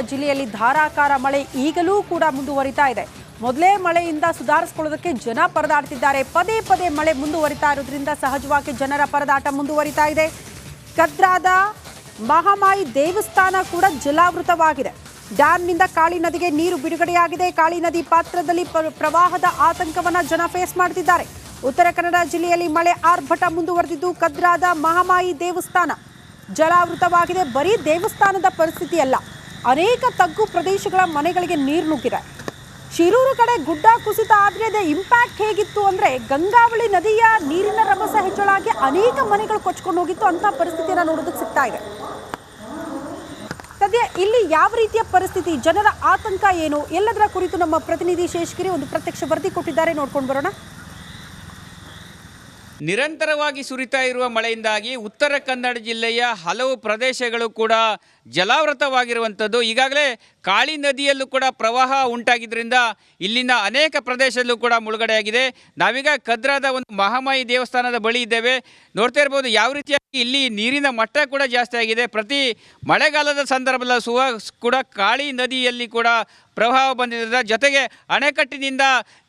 ಜಿಲ್ಲೆಯಲ್ಲಿ ಧಾರಾಕಾರ ಮಳೆ ಈಗಲೂ ಕೂಡ ಮುಂದುವರಿತಾ ಇದೆ. ಮೊದಲೇ ಮಳೆಯಿಂದ ಸುಧಾರಿಸಿಕೊಳ್ಳೋದಕ್ಕೆ ಜನ ಪರದಾಡ್ತಿದ್ದಾರೆ. ಪದೇ ಪದೇ ಮಳೆ ಮುಂದುವರಿತಾ ಇರೋದ್ರಿಂದ ಸಹಜವಾಗಿ ಜನರ ಪರದಾಟ ಮುಂದುವರಿತಾ ಇದೆ. ಕದ್ರಾದ ಮಹಾಮಾಯಿ ದೇವಸ್ಥಾನ ಕೂಡ ಜಲಾವೃತವಾಗಿದೆ. ಡ್ಯಾಮ್ನಿಂದ ಕಾಳಿ ನದಿಗೆ ನೀರು ಬಿಡುಗಡೆಯಾಗಿದೆ. ಕಾಳಿ ನದಿ ಪಾತ್ರದಲ್ಲಿ ಪ್ರ- ಪ್ರವಾಹದ ಆತಂಕವನ್ನು ಜನ ಫೇಸ್ ಮಾಡ್ತಿದ್ದಾರೆ. ಉತ್ತರ ಕನ್ನಡ ಜಿಲ್ಲೆಯಲ್ಲಿ ಮಳೆ ಆರ್ಭಟ ಮುಂದುವರೆದಿದ್ದು ಕದ್ರಾದ ಮಹಾಮಾಯಿ ದೇವಸ್ಥಾನ ಜಲಾವೃತವಾಗಿದೆ. ಬರೀ ದೇವಸ್ಥಾನದ ಪರಿಸ್ಥಿತಿ ಅಲ್ಲ ಅನೇಕ ತಗ್ಗು ಪ್ರದೇಶಗಳ ಮನೆಗಳಿಗೆ ನೀರು ನುಗ್ಗಿದೆ. ಶಿರೂರು ಕಡೆ ಗುಡ್ಡ ಕುಸಿತ ಆದ್ರೆ ಅದೇ ಇಂಪ್ಯಾಕ್ಟ್ ಹೇಗಿತ್ತು ಅಂದ್ರೆ ಗಂಗಾವಳಿ ನದಿಯ ನೀರಿನ ರಭಸ ಹೆಚ್ಚಳಾಗಿ ಅನೇಕ ಮನೆಗಳು ಕೊಚ್ಕೊಂಡು ಹೋಗಿತ್ತು ಅಂತ ಪರಿಸ್ಥಿತಿಯನ್ನು ನೋಡೋದಕ್ಕೆ ಸಿಗ್ತಾ ಇದೆ. ಸದ್ಯ ಇಲ್ಲಿ ಯಾವ ರೀತಿಯ ಪರಿಸ್ಥಿತಿ? ಜನರ ಆತಂಕ ಏನು? ಎಲ್ಲದರ ಕುರಿತು ನಮ್ಮ ಪ್ರತಿನಿಧಿ ಶೇಷಗಿರಿ ಒಂದು ಪ್ರತ್ಯಕ್ಷ ವರದಿ ಕೊಟ್ಟಿದ್ದಾರೆ. ನೋಡ್ಕೊಂಡು ಬರೋಣ. ನಿರಂತರವಾಗಿ ಸುರಿತಾ ಇರುವ ಮಳೆಯಿಂದಾಗಿ ಉತ್ತರ ಕನ್ನಡ ಜಿಲ್ಲೆಯ ಹಲವು ಪ್ರದೇಶಗಳು ಕೂಡ ಜಲಾವೃತವಾಗಿರುವಂಥದ್ದು. ಈಗಾಗಲೇ ಕಾಳಿ ನದಿಯಲ್ಲೂ ಕೂಡ ಪ್ರವಾಹ ಉಂಟಾಗಿದ್ದರಿಂದ ಇಲ್ಲಿನ ಅನೇಕ ಪ್ರದೇಶದಲ್ಲೂ ಕೂಡ ಮುಳುಗಡೆಯಾಗಿದೆ. ನಾವೀಗ ಕದ್ರಾದ ಒಂದು ಮಹಾಮಾಯಿ ದೇವಸ್ಥಾನದ ಬಳಿ ಇದ್ದೇವೆ. ನೋಡ್ತಾ ಇರ್ಬೋದು ಯಾವ ರೀತಿಯಾಗಿ ಇಲ್ಲಿ ನೀರಿನ ಮಟ್ಟ ಕೂಡ ಜಾಸ್ತಿ ಆಗಿದೆ. ಪ್ರತಿ ಮಳೆಗಾಲದ ಸಂದರ್ಭದಲ್ಲಿ ಸುವ ಕೂಡ ಕಾಳಿ ನದಿಯಲ್ಲಿ ಕೂಡ ಪ್ರವಾಹ ಬಂದಿದ್ದರಿಂದ ಜೊತೆಗೆ ಅಣೆಕಟ್ಟಿನಿಂದ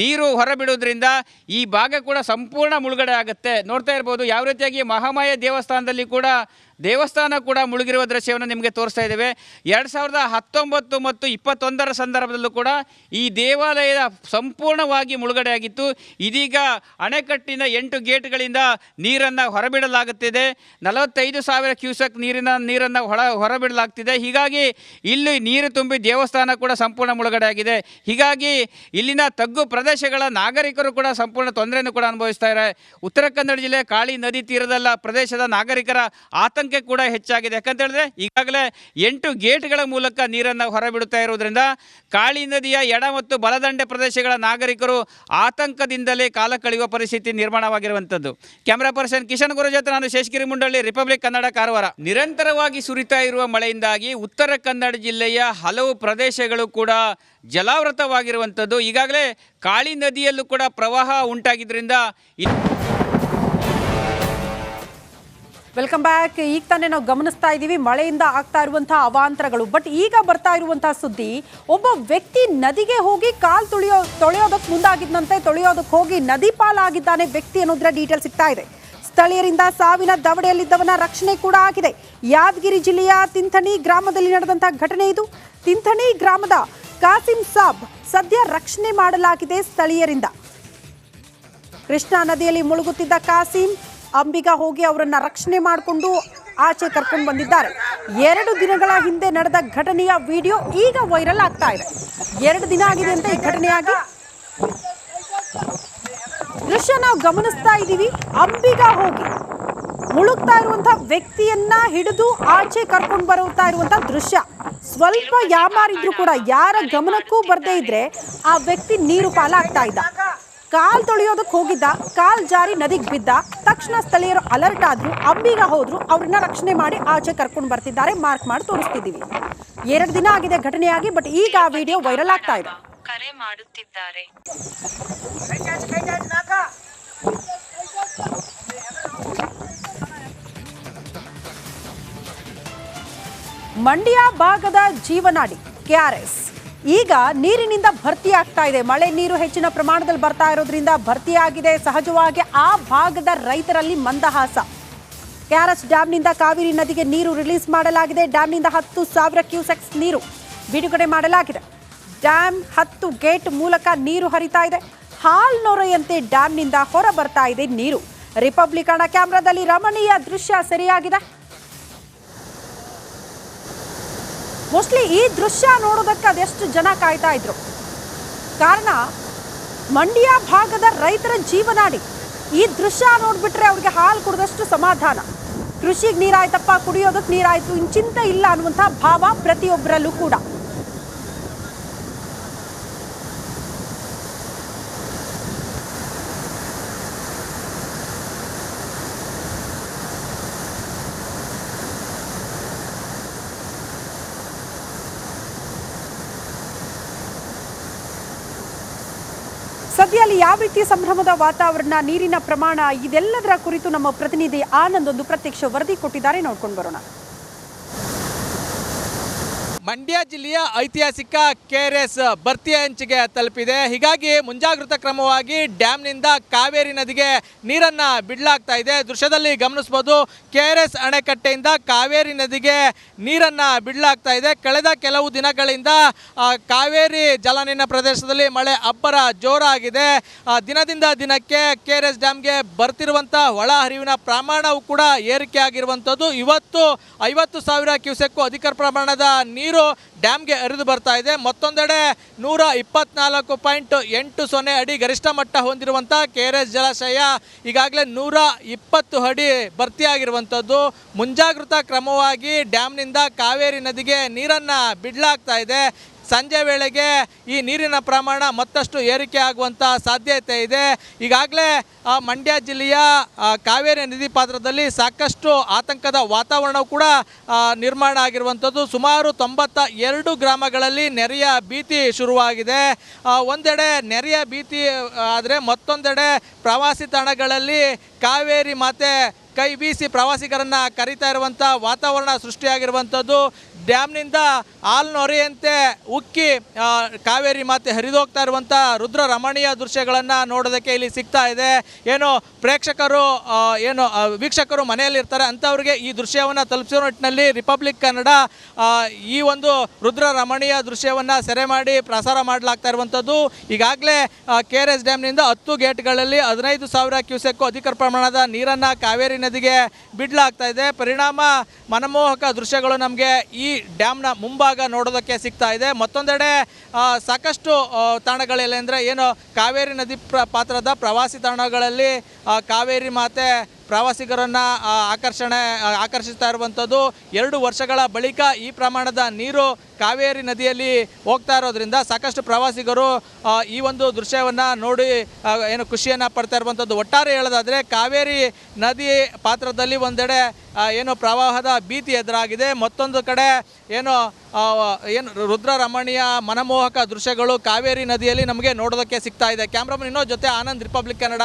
ನೀರು ಹೊರಬಿಡುವುದರಿಂದ ಈ ಭಾಗ ಕೂಡ ಸಂಪೂರ್ಣ ಮುಳುಗಡೆ ಆಗುತ್ತೆ. ನೋಡ್ತಾ ಇರ್ಬೋದು ಯಾವ ರೀತಿಯಾಗಿ ಮಹಾಮಾಯ ದೇವಸ್ಥಾನದಲ್ಲಿ ಕೂಡ ದೇವಸ್ಥಾನ ಕೂಡ ಮುಳುಗಿರುವ ದೃಶ್ಯವನ್ನು ನಿಮಗೆ ತೋರಿಸ್ತಾ ಇದ್ದೇವೆ. ಎರಡು ಸಾವಿರದ ಹತ್ತೊಂಬತ್ತು ಮತ್ತು ಇಪ್ಪತ್ತೊಂದರ ಸಂದರ್ಭದಲ್ಲೂ ಕೂಡ ಈ ದೇವಾಲಯದ ಸಂಪೂರ್ಣವಾಗಿ ಮುಳುಗಡೆಯಾಗಿತ್ತು ಇದೀಗ ಅಣೆಕಟ್ಟಿನ ಎಂಟು ಗೇಟ್ಗಳಿಂದ ನೀರನ್ನು ಹೊರಬಿಡಲಾಗುತ್ತಿದೆ. ನಲವತ್ತೈದು ಸಾವಿರ ಕ್ಯೂಸೆಕ್ ನೀರಿನ, ನೀರನ್ನು ಹೊರ ಹೊರಬಿಡಲಾಗ್ತಿದೆ. ಹೀಗಾಗಿ ಇಲ್ಲಿ ನೀರು ತುಂಬಿ ದೇವಸ್ಥಾನ ಕೂಡ ಸಂಪೂರ್ಣ ಮುಳುಗಡೆಯಾಗಿದೆ ಹೀಗಾಗಿ ಇಲ್ಲಿನ ತಗ್ಗು ಪ್ರದೇಶಗಳ ನಾಗರಿಕರು ಕೂಡ ಸಂಪೂರ್ಣ ತೊಂದರೆಯನ್ನು ಕೂಡ ಅನುಭವಿಸ್ತಾರೆ ಉತ್ತರ ಕನ್ನಡ ಜಿಲ್ಲೆ ಕಾಳಿ ನದಿ ತೀರದಲ್ಲ ಪ್ರದೇಶದ ನಾಗರಿಕರ ಆತಂಕ ಕೂಡ ಹೆಚ್ಚಾಗಿದೆ. ಯಾಕಂತ ಹೇಳಿದ್ರೆ ಈಗಾಗಲೇ ಎಂಟು ಗೇಟ್ಗಳ ಮೂಲಕ ನೀರನ್ನು ಹೊರಬಿಡುತ್ತಾ ಇರುವುದರಿಂದ ಕಾಳಿ ನದಿಯ ಎಡ ಮತ್ತು ಬಲದಂಡೆ ಪ್ರದೇಶಗಳ ನಾಗರಿಕರು ಆತಂಕದಿಂದಲೇ ಕಾಲ ಕಳೆಯುವ ಪರಿಸ್ಥಿತಿ ನಿರ್ಮಾಣವಾಗಿರುವಂಥದ್ದು. ಕ್ಯಾಮರಾ ಪರ್ಸನ್ ಕಿಶನ್ ಗುರು ಜೊತೆ ನಾನು ಶೇಷಗಿರಿ ಮುಂಡಳ್ಳಿ, ರಿಪಬ್ಲಿಕ್ ಕನ್ನಡ ಕಾರವಾರ. ನಿರಂತರವಾಗಿ ಸುರಿತಾ ಇರುವ ಮಳೆಯಿಂದಾಗಿ ಉತ್ತರ ಕನ್ನಡ ಜಿಲ್ಲೆಯ ಹಲವು ಪ್ರದೇಶಗಳು ಕೂಡ ಜಲಾವೃತವಾಗಿರುವಂಥದ್ದು. ಈಗಾಗಲೇ ಕಾಳಿ ನದಿಯಲ್ಲೂ ಕೂಡ ಪ್ರವಾಹ ಉಂಟಾಗಿದ್ದರಿಂದ ವೆಲ್ಕಮ್ ಬ್ಯಾಕ್. ಈಗ ತಾನೇ ನಾವು ಗಮನಿಸ್ತಾ ಇದ್ದೀವಿ, ಮಳೆಯಿಂದ ಆಗ್ತಾ ಇರುವಂತಹ ಅವಾಂತರಗಳು. ಬಟ್ ಈಗ ಬರ್ತಾ ಇರುವಂತಹ ಸುದ್ದಿ, ಒಬ್ಬ ವ್ಯಕ್ತಿ ನದಿಗೆ ಹೋಗಿ ಕಾಲ್ ತುಳಿಯೋ ತೊಳೆಯೋದಕ್ಕೆ ಮುಂದಾಗಿದ್ದಂತೆ ತೊಳೆಯೋದಕ್ಕೆ ಹೋಗಿ ನದಿ ಪಾಲಾಗಿದ್ದಾನೆ ವ್ಯಕ್ತಿ ಅನ್ನೋದ್ರ ಡೀಟೇಲ್ ಸಿಗ್ತಾ ಇದೆ. ಸ್ಥಳೀಯರಿಂದ ಸಾವಿನ ದವಡೆಯಲ್ಲಿದ್ದವನ ರಕ್ಷಣೆ ಕೂಡ ಆಗಿದೆ. ಯಾದಗಿರಿ ಜಿಲ್ಲೆಯ ತಿಂಥಣಿ ಗ್ರಾಮದಲ್ಲಿ ನಡೆದಂತಹ ಘಟನೆ ಇದು. ತಿಂಥಣಿ ಗ್ರಾಮದ ಕಾಸಿಂ ಸಾಬ್ ಸದ್ಯ ರಕ್ಷಣೆ ಮಾಡಲಾಗಿದೆ ಸ್ಥಳೀಯರಿಂದ. ಕೃಷ್ಣಾ ನದಿಯಲ್ಲಿ ಮುಳುಗುತ್ತಿದ್ದ ಕಾಸಿಂ ಅಂಬಿಗ ಹೋಗಿ ಅವರನ್ನು ರಕ್ಷಣೆ ಮಾಡಿಕೊಂಡು ಆಚೆ ಕರ್ಕೊಂಡು ಬಂದಿದ್ದಾರೆ. ಎರಡು ದಿನಗಳ ಹಿಂದೆ ನಡೆದ ಘಟನೆಯ ವಿಡಿಯೋ ಈಗ ವೈರಲ್ ಆಗ್ತಾ ಇದೆ. ಎರಡು ದಿನ ಆಗಿದೆ ಅಂತ ಈ ಘಟನೆಯಾಗಿ. ದೃಶ್ಯ ನಾವು ಗಮನಿಸ್ತಾ ಇದ್ದೀವಿ. ಅಂಬಿಗಾ ಹೋಗಿ ಮುಳುಗ್ತಾ ಇರುವಂತಹ ವ್ಯಕ್ತಿಯನ್ನ ಹಿಡಿದು ಆಚೆ ಕರ್ಕೊಂಡು ಬರುತ್ತಾ ಇರುವಂತಹ ದೃಶ್ಯ. ಸ್ವಲ್ಪ ಯಾಮಾರಿದ್ರು ಕೂಡ ಯಾರ ಗಮನಕ್ಕೂ ಬರದೇ ಇದ್ರೆ ಆ ವ್ಯಕ್ತಿ ನೀರು ಪಾಲಾಗ್ತಾ ಇದ್ದ. ಕಾಲ್ ತೊಳೆಯೋದಕ್ಕೆ ಹೋಗಿದ್ದ ಕಾಲ್ ಜಾರಿ ನದಿಗೆ ಬಿದ್ದ ತಕ್ಷಣ ಸ್ಥಳೀಯರು ಅಲರ್ಟ್ ಆದ್ರು ಅಂಬಿಗ ಹೋದ್ರು ಅವ್ರನ್ನ ರಕ್ಷಣೆ ಮಾಡಿ ಆಚೆ ಕರ್ಕೊಂಡು ಬರ್ತಿದ್ದಾರೆ ಮಾರ್ಕ್ ಮಾಡಿ ತೋರಿಸ್ತಿದ್ದೀವಿ. ಎರಡು ದಿನ ಆಗಿದೆ ಘಟನೆಯಾಗಿ ಬಟ್ ಈಗ ಆ ವಿಡಿಯೋ ವೈರಲ್ ಆಗ್ತಾ ಇದೆ. ಕರೆ ಮಾಡುತ್ತಿದ್ದಾರೆ. ಮಂಡ್ಯ ಭಾಗದ ಜೀವನಾಡಿ ಕೆಆರ್ಎಸ್ ಈಗ ನೀರಿನಿಂದ ಭರ್ತಿ ಆಗ್ತಾ ಇದೆ. ಮಳೆ ನೀರು ಹೆಚ್ಚಿನ ಪ್ರಮಾಣದಲ್ಲಿ ಬರ್ತಾ ಇರೋದ್ರಿಂದ ಭರ್ತಿಯಾಗಿದೆ ಸಹಜವಾಗಿ ಆ ಭಾಗದ ರೈತರಲ್ಲಿ ಮಂದಹಾಸ. ಕ್ಯಾರಸ್ ಡ್ಯಾಮ್ನಿಂದ ಕಾವೇರಿ ನದಿಗೆ ನೀರು ರಿಲೀಸ್ ಮಾಡಲಾಗಿದೆ. ಡ್ಯಾಮ್ನಿಂದ ಹತ್ತು ಸಾವಿರ ಕ್ಯೂಸೆಕ್ಸ್ ನೀರು ಬಿಡುಗಡೆ ಮಾಡಲಾಗಿದೆ. ಡ್ಯಾಮ್ ಹತ್ತು ಗೇಟ್ ಮೂಲಕ ನೀರು ಹರಿತಾ ಇದೆ. ಹಾಲ್ ಡ್ಯಾಮ್ನಿಂದ ಹೊರ ಬರ್ತಾ ಇದೆ ನೀರು. ರಿಪಬ್ಲಿಕ್ ಹಣ ಕ್ಯಾಮ್ರಾದಲ್ಲಿ ರಮಣೀಯ ದೃಶ್ಯ ಸೆರೆಯಾಗಿದೆ. ಮೋಸ್ಟ್ಲಿ ಈ ದೃಶ್ಯ ನೋಡೋದಕ್ಕೆ ಅದೆಷ್ಟು ಜನ ಕಾಯ್ತಾ ಇದ್ರು. ಕಾರಣ, ಮಂಡ್ಯ ಭಾಗದ ರೈತರ ಜೀವನಾಡಿ ಈ ದೃಶ್ಯ ನೋಡಿಬಿಟ್ರೆ ಅವ್ರಿಗೆ ಹಾಲು ಕುಡಿದಷ್ಟು ಸಮಾಧಾನ. ಕೃಷಿಗೆ ನೀರಾಯ್ತಪ್ಪ ಕುಡಿಯೋದಕ್ಕೆ ನೀರಾಯ್ತು, ಇನ್ ಚಿಂತೆ ಇಲ್ಲ ಅನ್ನುವಂಥ ಭಾವ ಪ್ರತಿಯೊಬ್ಬರಲ್ಲೂ ಕೂಡ. ಸದ್ಯ ಅಲ್ಲಿ ಯಾವ ರೀತಿ ಸಂಭ್ರಮದ ವಾತಾವರಣ, ನೀರಿನ ಪ್ರಮಾಣ, ಇದೆಲ್ಲದರ ಕುರಿತು ನಮ್ಮ ಪ್ರತಿನಿಧಿ ಆನಂದ್ ಒಂದು ಪ್ರತ್ಯಕ್ಷ ವರದಿ ಕೊಟ್ಟಿದ್ದಾರೆ. ನೋಡ್ಕೊಂಡು ಬರೋಣ. ಮಂಡ್ಯ ಜಿಲ್ಲೆಯ ಐತಿಹಾಸಿಕ ಕೆ ಆರ್ ಎಸ್ ಭರ್ತಿಯ ಹಂಚಿಗೆ ತಲುಪಿದೆ. ಹೀಗಾಗಿ ಮುಂಜಾಗ್ರತಾ ಕ್ರಮವಾಗಿ ಡ್ಯಾಮ್ನಿಂದ ಕಾವೇರಿ ನದಿಗೆ ನೀರನ್ನು ಬಿಡಲಾಗ್ತಾ ಇದೆ. ದೃಶ್ಯದಲ್ಲಿ ಗಮನಿಸ್ಬೋದು ಕೆ ಆರ್ ಎಸ್ ಅಣೆಕಟ್ಟೆಯಿಂದ ಕಾವೇರಿ ನದಿಗೆ ನೀರನ್ನು ಬಿಡಲಾಗ್ತಾ ಇದೆ. ಕಳೆದ ಕೆಲವು ದಿನಗಳಿಂದ ಕಾವೇರಿ ಜಲಾನಯನ ಪ್ರದೇಶದಲ್ಲಿ ಮಳೆ ಅಬ್ಬರ ಜೋರಾಗಿದೆ. ದಿನದಿಂದ ದಿನಕ್ಕೆ ಕೆ ಆರ್ ಎಸ್ ಡ್ಯಾಮ್ಗೆ ಬರ್ತಿರುವಂಥ ಒಳ ಹರಿವಿನ ಪ್ರಮಾಣವು ಕೂಡ ಏರಿಕೆ ಆಗಿರುವಂಥದ್ದು ಇವತ್ತು ಐವತ್ತು ಸಾವಿರ ಕ್ಯೂಸೆಕ್ಕೂ ಅಧಿಕ ಪ್ರಮಾಣದ ನೀರು ಡ್ಯಾಮ್ಗೆ ಹರಿದು ಬರ್ತಾ ಇದೆ. ಮತ್ತೊಂದೆಡೆ ನೂರ ಇಪ್ಪತ್ನಾಲ್ಕು ಪಾಯಿಂಟ್ ಎಂಟು ಸೊನ್ನೆ ಅಡಿ ಗರಿಷ್ಠ ಮಟ್ಟ ಹೊಂದಿರುವಂಥ ಕೆ ಆರ್ ಎಸ್ ಜಲಾಶಯ ಈಗಾಗಲೇ ನೂರ ಇಪ್ಪತ್ತು ಅಡಿ ಭರ್ತಿಯಾಗಿರುವಂಥದ್ದು. ಮುಂಜಾಗೃತಾ ಕ್ರಮವಾಗಿ ಡ್ಯಾಮ್ನಿಂದ ಕಾವೇರಿ ನದಿಗೆ ನೀರನ್ನು ಬಿಡಲಾಗ್ತಾ ಇದೆ. ಸಂಜೆ ವೇಳೆಗೆ ಈ ನೀರಿನ ಪ್ರಮಾಣ ಮತ್ತಷ್ಟು ಏರಿಕೆ ಆಗುವಂಥ ಸಾಧ್ಯತೆ ಇದೆ. ಈಗಾಗಲೇ ಮಂಡ್ಯ ಜಿಲ್ಲೆಯ ಕಾವೇರಿ ನದಿ ಪಾತ್ರದಲ್ಲಿ ಸಾಕಷ್ಟು ಆತಂಕದ ವಾತಾವರಣವು ಕೂಡ ನಿರ್ಮಾಣ ಆಗಿರುವಂಥದ್ದು. ಸುಮಾರು ತೊಂಬತ್ತ ಎರಡು ಗ್ರಾಮಗಳಲ್ಲಿ ನೆರೆಯ ಭೀತಿ ಶುರುವಾಗಿದೆ. ಒಂದೆಡೆ ನೆರೆಯ ಭೀತಿ ಆದರೆ ಮತ್ತೊಂದೆಡೆ ಪ್ರವಾಸಿ ತಾಣಗಳಲ್ಲಿ ಕಾವೇರಿ ಮಾತೆ ಕೈ ಬೀಸಿ ಪ್ರವಾಸಿಗರನ್ನು ಕರೀತಾ ಇರುವಂಥ ವಾತಾವರಣ ಸೃಷ್ಟಿಯಾಗಿರುವಂಥದ್ದು. ಡ್ಯಾಮ್ನಿಂದ ಹಾಲ್ನೊರೆಯಂತೆ ಉಕ್ಕಿ ಕಾವೇರಿ ಮಾತೆ ಹರಿದೋಗ್ತಾ ಇರುವಂಥ ರುದ್ರ ರಮಣೀಯ ದೃಶ್ಯಗಳನ್ನು ನೋಡೋದಕ್ಕೆ ಇಲ್ಲಿ ಸಿಗ್ತಾ ಇದೆ. ಏನು ಪ್ರೇಕ್ಷಕರು ಏನು ವೀಕ್ಷಕರು ಮನೆಯಲ್ಲಿರ್ತಾರೆ, ಅಂಥವ್ರಿಗೆ ಈ ದೃಶ್ಯವನ್ನು ತಲುಪಿಸೋ ನಿಟ್ಟಿನಲ್ಲಿ ರಿಪಬ್ಲಿಕ್ ಕನ್ನಡ ಈ ಒಂದು ರುದ್ರ ರಮಣೀಯ ದೃಶ್ಯವನ್ನು ಸೆರೆ ಮಾಡಿ ಪ್ರಸಾರ ಮಾಡಲಾಗ್ತಾ ಇರುವಂಥದ್ದು. ಈಗಾಗಲೇ ಕೆ ಆರ್ ಎಸ್ ಡ್ಯಾಮ್ನಿಂದ ಹತ್ತು ಗೇಟ್ಗಳಲ್ಲಿ ಹದಿನೈದು ಸಾವಿರ ಕ್ಯೂಸೆಕ್ಕೂ ಅಧಿಕ ಪ್ರಮಾಣದ ನೀರನ್ನು ಕಾವೇರಿ ನದಿಗೆ ಬಿಡಲಾಗ್ತಾ ಇದೆ. ಪರಿಣಾಮ ಮನಮೋಹಕ ದೃಶ್ಯಗಳು ನಮಗೆ ಈ ಡ್ಯಾಮ್ನ ಮುಂಭಾಗ ನೋಡೋದಕ್ಕೆ ಸಿಗ್ತಾ ಇದೆ. ಮತ್ತೊಂದೆಡೆ ಸಾಕಷ್ಟು ತಾಣಗಳಲ್ಲಿ ಅಂದರೆ ಏನು, ಕಾವೇರಿ ನದಿ ಪಾತ್ರದ ಪ್ರವಾಸಿ ತಾಣಗಳಲ್ಲಿ ಕಾವೇರಿ ಮಾತೆ ಪ್ರವಾಸಿಗರನ್ನು ಆಕರ್ಷಣೆ ಆಕರ್ಷಿಸ್ತಾ ಇರುವಂಥದ್ದು ಎರಡು ವರ್ಷಗಳ ಬಳಿಕ ಈ ಪ್ರಮಾಣದ ನೀರು ಕಾವೇರಿ ನದಿಯಲ್ಲಿ ಹೋಗ್ತಾ ಇರೋದ್ರಿಂದ ಸಾಕಷ್ಟು ಪ್ರವಾಸಿಗರು ಈ ಒಂದು ದೃಶ್ಯವನ್ನು ನೋಡಿ ಏನು ಖುಷಿಯನ್ನು ಪಡ್ತಾ ಇರುವಂಥದ್ದು. ಒಟ್ಟಾರೆ ಹೇಳೋದಾದರೆ ಕಾವೇರಿ ನದಿ ಪಾತ್ರದಲ್ಲಿ ಒಂದೆಡೆ ಏನು ಪ್ರವಾಹದ ಭೀತಿ ಎದುರಾಗಿದೆ. ಮತ್ತೊಂದು ಕಡೆ ಏನು ಏನು ರುದ್ರ ರಮಣೀಯ ಮನಮೋಹಕ ದೃಶ್ಯಗಳು ಕಾವೇರಿ ನದಿಯಲ್ಲಿ ನಮಗೆ ನೋಡೋದಕ್ಕೆ ಸಿಗ್ತಾ ಇದೆ. ಕ್ಯಾಮ್ರಾಮನ್ ಇನ್ನೋ ಜೊತೆ ಆನಂದ್, ರಿಪಬ್ಲಿಕ್ ಕನ್ನಡ.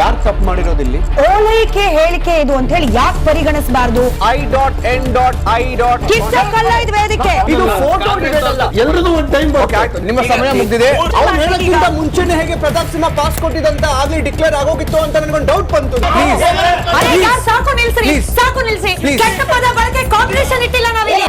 ಯಾರು ತಪ್ಪು ಮಾಡಿರೋದಿಲ್ಲಿ? ಓಲೈಕೆ ಹೇಳಿಕೆ ಇದು ಅಂತ ಹೇಳಿ ಯಾಕೆ ಪರಿಗಣಿಸಬಾರದು? I dot N dot I dot ಕಿಚ್ಚಕ್ಕಲ್ಲ ಇದು ವೇದಿಕೆ ಇದು ಫೋಟೋ ಎಲ್ರಿಗೂ ಒಂದು ಟೈಮ್ ಓಕೆ ಆಯ್ತು. ನಿಮ್ಮ ಸಮಯ ಮುಗಿದಿದೆ. ಅವ್ರು ಹೇಳೋಕ್ಕಿಂತ ಮುಂಚೆನೆ ಹೇಗೆ ಪ್ರತಾಪ್ ಸಿಂಹ ಪಾಸ್ ಕೊಟ್ಟಿದಂತ ಆಗ್ಲಿ ಡಿಕ್ಲೇರ್ ಆಗೋಗಿತ್ತು ಅಂತ ನನಗೊಂದು ಡೌಟ್ ಬಂತು. ಪ್ಲೀಸ್ ಅರೆ ಯಾರ್ ಸಾಕು ನಿಲ್ಸಿ ಸಾಕು ನಿಲ್ಸಿ. ಕೆಟ್ಟ ಪದ ಬಳಕೆ ಕಾಂಪಿಟೇಷನ್ ಇಟ್ಟಿಲ್ಲ ನಾವಿಲ್ಲಿ.